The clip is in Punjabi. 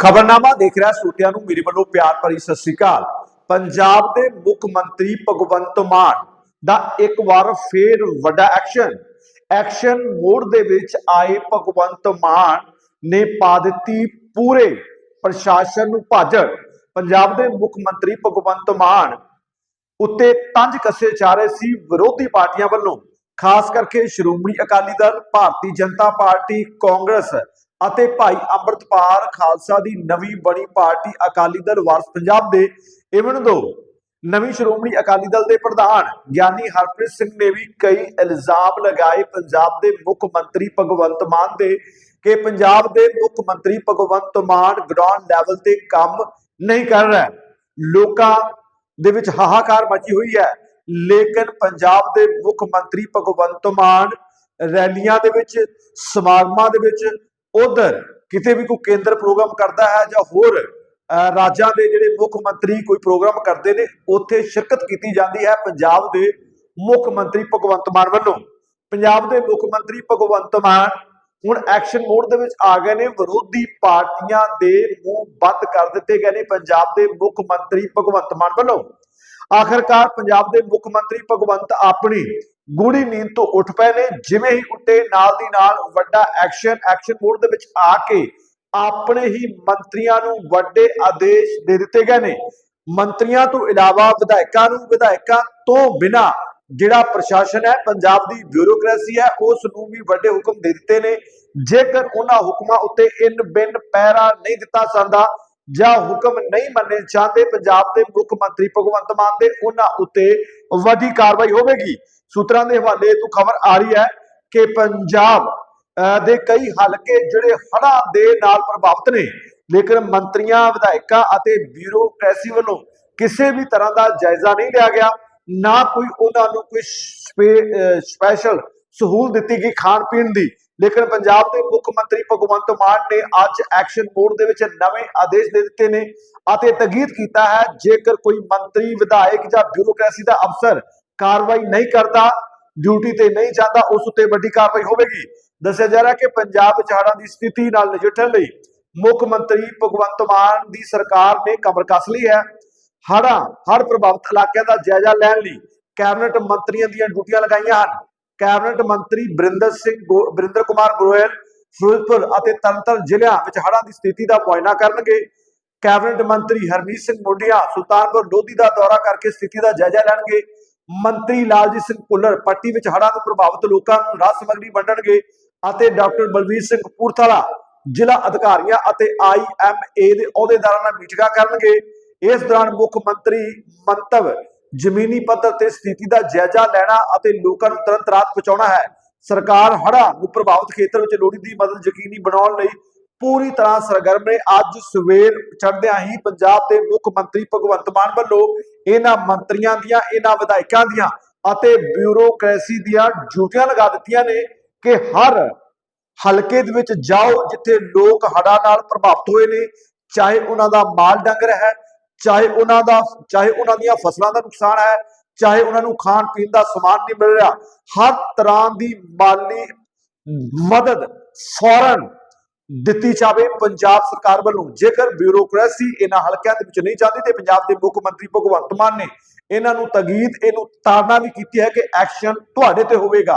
ਖਬਰਨਾਮਾ ਦੇਖ ਰਿਹਾ ਸਰੋਤਿਆਂ ਨੂੰ ਮੇਰੇ ਵੱਲੋਂ ਪਿਆਰ ਭਰੀ ਸਤਿ ਸ੍ਰੀ ਅਕਾਲ। ਪੰਜਾਬ ਦੇ ਮੁੱਖ ਮੰਤਰੀ ਭਗਵੰਤ ਮਾਨ ਦਾ ਇੱਕ ਵਾਰ ਫੇਰ ਵੱਡਾ ਐਕਸ਼ਨ। ਐਕਸ਼ਨ ਮੋਡ ਦੇ ਵਿੱਚ ਆਏ ਭਗਵੰਤ ਮਾਨ ਨੇ ਪਾ ਦਿੱਤੀ ਪੂਰੇ ਪ੍ਰਸ਼ਾਸਨ ਨੂੰ ਭਾਜੜ। ਪੰਜਾਬ ਦੇ ਮੁੱਖ ਮੰਤਰੀ ਭਗਵੰਤ ਮਾਨ ਉੱਤੇ ਤੰਜ ਕੱਸੇ ਜਾ ਰਹੇ ਸੀ ਵਿਰੋਧੀ ਪਾਰਟੀਆਂ ਵੱਲੋਂ। ਖਾਸ ਕਰਕੇ ਸ਼੍ਰੋਮਣੀ ਅਕਾਲੀ ਦਲ, ਭਾਰਤੀ ਜਨਤਾ ਪਾਰਟੀ, ਕਾਂਗਰਸ ਅਤੇ ਭਾਈ ਅੰਮ੍ਰਿਤਪਾਲ ਖਾਲਸਾ ਦੀ ਨਵੀਂ ਬਣੀ ਪਾਰਟੀ ਅਕਾਲੀ ਦਲ ਵਾਰਸ ਪੰਜਾਬ ਦੇ ਇਵਨ ਦੋ। ਨਵੀਂ ਸ਼੍ਰੋਮਣੀ ਅਕਾਲੀ ਦਲ ਦੇ ਪ੍ਰਧਾਨ ਗਿਆਨੀ ਹਰਪ੍ਰੀਤ ਸਿੰਘ ਨੇ ਵੀ ਕਈ ਇਲਜ਼ਾਮ ਲਗਾਏ ਪੰਜਾਬ ਦੇ ਮੁੱਖ ਮੰਤਰੀ ਭਗਵੰਤ ਮਾਨ ਦੇ ਕਿ ਪੰਜਾਬ ਦੇ ਮੁੱਖ ਮੰਤਰੀ ਭਗਵੰਤ ਮਾਨ ਗਰਾਊਂਡ ਲੈਵਲ ਤੇ ਕੰਮ ਨਹੀਂ ਕਰ ਰਿਹਾ। ਲੋਕਾਂ ਦੇ ਵਿੱਚ ਹਾਹਾਕਾਰ ਮਚੀ ਹੋਈ ਹੈ। ਲੇਕਿਨ ਪੰਜਾਬ ਦੇ ਮੁੱਖ ਮੰਤਰੀ ਭਗਵੰਤ ਮਾਨ ਰੈਲੀਆਂ ਦੇ ਵਿੱਚ, ਸਮਾਗਮਾਂ ਦੇ ਵਿੱਚ ਉਧਰ ਕਿਤੇ ਵੀ ਕੋਈ ਕੇਂਦਰ ਪ੍ਰੋਗਰਾਮ ਕਰਦਾ ਹੈ ਜਾਂ ਹੋਰ ਰਾਜਾਂ ਦੇ ਜਿਹੜੇ ਮੁੱਖ ਮੰਤਰੀ ਕੋਈ ਪ੍ਰੋਗਰਾਮ ਕਰਦੇ ਨੇ, ਉੱਥੇ ਸ਼ਿਰਕਤ ਕੀਤੀ ਜਾਂਦੀ ਹੈ ਪੰਜਾਬ ਦੇ ਮੁੱਖ ਮੰਤਰੀ ਭਗਵੰਤ ਮਾਨ ਵੱਲੋਂ। ਪੰਜਾਬ ਦੇ ਮੁੱਖ ਮੰਤਰੀ ਭਗਵੰਤ ਮਾਨ ਹੁਣ ਐਕਸ਼ਨ ਮੋਡ ਦੇ ਵਿੱਚ ਆ ਗਏ ਨੇ। ਵਿਰੋਧੀ ਪਾਰਟੀਆਂ ਦੇ ਮੂੰਹ ਬੰਦ ਕਰ ਦਿੱਤੇ ਗਏ ਨੇ ਪੰਜਾਬ ਦੇ ਮੁੱਖ ਮੰਤਰੀ ਭਗਵੰਤ ਮਾਨ ਵੱਲੋਂ। ਆਖਰਕਾਰ ਪੰਜਾਬ ਦੇ ਮੁੱਖ ਮੰਤਰੀ ਭਗਵੰਤ ਆਪਣੀ ਗੂੜੀ ਨੀਂਦ ਤੋਂ ਉੱਠ ਪਏ ਨੇ। ਜਿਵੇਂ ਹੀ ਉੱਤੇ ਨਾਲ ਦੀ ਨਾਲ ਵੱਡਾ ਐਕਸ਼ਨ ਐਕਸ਼ਨ ਮੋਡ ਦੇ ਵਿੱਚ ਆ ਕੇ ਆਪਣੇ ਹੀ ਮੰਤਰੀਆਂ ਨੂੰ ਵੱਡੇ ਆਦੇਸ਼ ਦੇ ਦਿੱਤੇ ਗਏ ਨੇ। ਮੰਤਰੀਆਂ ਤੋਂ ਇਲਾਵਾ ਵਿਧਾਇਕਾਂ ਨੂੰ, ਵਿਧਾਇਕਾਂ ਤੋਂ ਬਿਨਾ ਜਿਹੜਾ ਪ੍ਰਸ਼ਾਸਨ ਹੈ, ਪੰਜਾਬ ਦੀ ਬਿਊਰੋਕ੍ਰੇਸੀ ਹੈ, ਉਸ ਨੂੰ ਵੀ ਵੱਡੇ ਹੁਕਮ ਦੇ ਦਿੱਤੇ ਨੇ। ਜੇਕਰ ਉਹਨਾਂ ਹੁਕਮਾਂ ਉੱਤੇ ਇਨ ਬਿਨ ਪੈਰਾ ਨਹੀਂ ਦਿੱਤਾ ਜਾਂਦਾ ਜਾਂ ਹੁਕਮ ਨਹੀਂ ਮੰਨੇ ਜਾਂਦੇ, ਪੰਜਾਬ ਦੇ ਮੁੱਖ ਮੰਤਰੀ ਭਗਵੰਤ ਮਾਨ ਦੇ ਉਹਨਾਂ ਉੱਤੇ ਵੱਡੀ ਕਾਰਵਾਈ ਹੋਵੇਗੀ। ਸੂਤਰਾਂ ਦੇ ਹਵਾਲੇ ਤੋਂ ਖਬਰ ਆ ਰਹੀ ਹੈ ਕਿ ਪੰਜਾਬ ਦੇ ਕਈ ਹਲਕੇ ਜਿਹੜੇ ਹੜ੍ਹਾਂ ਦੇ ਨਾਲ ਪ੍ਰਭਾਵਿਤ ਨੇ, ਲੇਕਿਨ ਮੰਤਰੀਆਂ, ਵਿਧਾਇਕਾਂ ਅਤੇ ਬਿਊਰੋਕ੍ਰੇਸੀ ਵੱਲੋਂ ਕਿਸੇ ਵੀ ਤਰ੍ਹਾਂ ਦਾ ਜਾਇਜ਼ਾ ਨਹੀਂ ਲਿਆ ਗਿਆ, ਨਾ ਕੋਈ ਉਹਨਾਂ ਨੂੰ ਕੋਈ ਸਪੈਸ਼ਲ ਸਹੂਲਤ ਦਿੱਤੀ ਗਈ ਖਾਣ ਪੀਣ ਦੀ। ਲੇਕਿਨ ਪੰਜਾਬ ਦੇ ਮੁੱਖ ਮੰਤਰੀ ਭਗਵੰਤ ਮਾਨ ਨੇ ਅੱਜ ਐਕਸ਼ਨ ਮੋਡ ਦੇ ਵਿੱਚ ਨਵੇਂ ਆਦੇਸ਼ ਦੇ ਦਿੱਤੇ ਨੇ ਅਤੇ ਤਗੀਦ ਕੀਤਾ ਹੈ, ਜੇਕਰ ਕੋਈ ਮੰਤਰੀ, ਵਿਧਾਇਕ ਜਾਂ ਬਿਊਰੋਕ੍ਰੇਸੀ ਦਾ ਅਫਸਰ ਕਾਰਵਾਈ ਨਹੀਂ ਕਰਦਾ ਡਿਊਟੀ ਤੇ ਨਹੀਂ ਜਾਂਦਾ, ਉਸ ਉੱਤੇ ਵੱਡੀ ਕਾਰਵਾਈ ਹੋਵੇਗੀ। ਦੱਸਿਆ ਜਾ ਰਿਹਾ ਕਿ ਪੰਜਾਬ ਵਿੱਚ ਹੜ੍ਹਾਂ ਦੀ ਸਥਿਤੀ ਨਾਲ ਨਜਿੱਠਣ ਲਈ ਮੁੱਖ ਮੰਤਰੀ ਭਗਵੰਤ ਮਾਨ ਦੀ ਸਰਕਾਰ ਨੇ ਕਮਰ ਕੱਸ ਲਈ ਹੈ। ਹੜ੍ਹਾਂ, ਹੜ੍ਹ ਪ੍ਰਭਾਵਿਤ ਇਲਾਕਿਆਂ ਦਾ ਜਾਇਜ਼ਾ ਲੈਣ ਲਈ ਕੈਬਨਿਟ ਮੰਤਰੀਆਂ ਦੀਆਂ ਡਿਊਟੀਆਂ ਲਗਾਈਆਂ ਹਨ। ਕੈਬਨਿਟ ਮੰਤਰੀ ਬਰਿੰਦਰ ਸਿੰਘ ਗੋ- ਬਰਿੰਦਰ ਕੁਮਾਰ ਗੋਇਲ, ਫਿਰੋਜ਼ਪੁਰ ਅਤੇ ਤਰਨਤਾਰਨ ਜ਼ਿਲ੍ਹਿਆਂ ਵਿੱਚ ਹੜ੍ਹਾਂ ਦੀ ਸਥਿਤੀ ਦਾ ਮੁਆਇਨਾ ਕਰਨਗੇ। ਕੈਬਨਿਟ ਮੰਤਰੀ ਹਰਮੀਤ ਸਿੰਘ ਮੋਢੀਆਂ ਸੁਲਤਾਨਪੁਰ ਲੋਧੀ ਦਾ ਦੌਰਾ ਕਰਕੇ ਸਥਿਤੀ ਦਾ ਜਾਇਜ਼ਾ ਲੈਣਗੇ। ਮੰਤਰੀ ਲਾਲਜੀਤ ਸਿੰਘ ਭੁੱਲਰ ਪੱਟੀ ਵਿੱਚ ਹੜ੍ਹਾਂ ਤੋਂ ਪ੍ਰਭਾਵਿਤ ਲੋਕਾਂ ਨੂੰ ਰਾਹਤ ਸਮੱਗਰੀ ਵੰਡਣਗੇ ਅਤੇ ਡਾਕਟਰ ਬਲਵੀਰ ਸਿੰਘ ਕਪੂਰਥਲਾ ਜ਼ਿਲ੍ਹਾ ਅਧਿਕਾਰੀਆਂ ਅਤੇ ਆਈਐਮਏ ਦੇ ਅਹੁਦੇਦਾਰਾਂ ਨਾਲ ਮੀਟਿੰਗਾਂ ਕਰਨਗੇ। ਇਸ ਦੌਰਾਨ ਮੁੱਖ ਮੰਤਰੀ ਮੰਤਵ ਜ਼ਮੀਨੀ ਪੱਧਰ ਤੇ ਸਥਿਤੀ ਦਾ ਜਾਇਜ਼ਾ ਲੈਣਾ ਅਤੇ ਲੋਕਾਂ ਨੂੰ ਤੁਰੰਤ ਰਾਹਤ ਪਹੁੰਚਾਉਣਾ ਹੈ। ਸਰਕਾਰ ਹੜ੍ਹਾਂ ਨੂੰ ਪ੍ਰਭਾਵਿਤ ਖੇਤਰ ਵਿੱਚ ਲੋੜੀਂਦੀ ਮਦਦ ਯਕੀਨੀ ਬਣਾਉਣ ਲਈ ਪੂਰੀ ਤਰ੍ਹਾਂ ਸਰਗਰਮ ਨੇ। ਅੱਜ ਸਵੇਰ ਚੜ੍ਹਦਿਆਂ ਹੀ ਪੰਜਾਬ ਦੇ ਮੁੱਖ ਮੰਤਰੀ ਭਗਵੰਤ ਮਾਨ ਵੱਲੋਂ ਇਹਨਾਂ ਮੰਤਰੀਆਂ ਦੀਆਂ, ਇਹਨਾਂ ਵਿਧਾਇਕਾਂ ਦੀਆਂ ਅਤੇ ਬਿਊਰੋਕ੍ਰੇਸੀ ਦੀਆਂ ਡਿਊਟੀਆਂ ਲਗਾ ਦਿੱਤੀਆਂ ਨੇ ਕਿ ਹਰ ਹਲਕੇ ਦੇ ਵਿੱਚ ਜਾਓ ਜਿੱਥੇ ਲੋਕ ਹੜ੍ਹਾਂ ਨਾਲ ਪ੍ਰਭਾਵਿਤ ਹੋਏ ਨੇ। ਚਾਹੇ ਉਹਨਾਂ ਦਾ ਮਾਲ ਡੰਗਰ ਹੈ, ਚਾਹੇ ਉਹਨਾਂ ਦਾ, ਚਾਹੇ ਉਹਨਾਂ ਦੀਆਂ ਫਸਲਾਂ ਦਾ ਨੁਕਸਾਨ ਹੈ, ਚਾਹੇ ਉਹਨਾਂ ਨੂੰ ਖਾਣ ਪੀਣ ਦਾ ਸਮਾਨ ਨਹੀਂ ਮਿਲ ਰਿਹਾ। ਹਰ ਤਰ੍ਹਾਂ ਦੀ ਮਾਲੀ ਮਦਦ ਫੌਰਨ ਦਿੱਤੀ ਜਾਵੇ ਪੰਜਾਬ ਸਰਕਾਰ ਵੱਲੋਂ। ਜੇਕਰ ਬਿਊਰੋਕ੍ਰੇਸੀ ਇਹਨਾਂ ਹਲਕਿਆਂ ਦੇ ਵਿੱਚ ਨਹੀਂ ਜਾਂਦੀ ਤੇ ਪੰਜਾਬ ਦੇ ਮੁੱਖ ਮੰਤਰੀ ਭਗਵੰਤ ਮਾਨ ਨੇ ਇਹਨਾਂ ਨੂੰ ਤਗੀਦ, ਇਹਨੂੰ ਤਾੜਨਾ ਵੀ ਕੀਤੀ ਹੈ ਕਿ ਐਕਸ਼ਨ ਤੁਹਾਡੇ ਤੇ ਹੋਵੇਗਾ।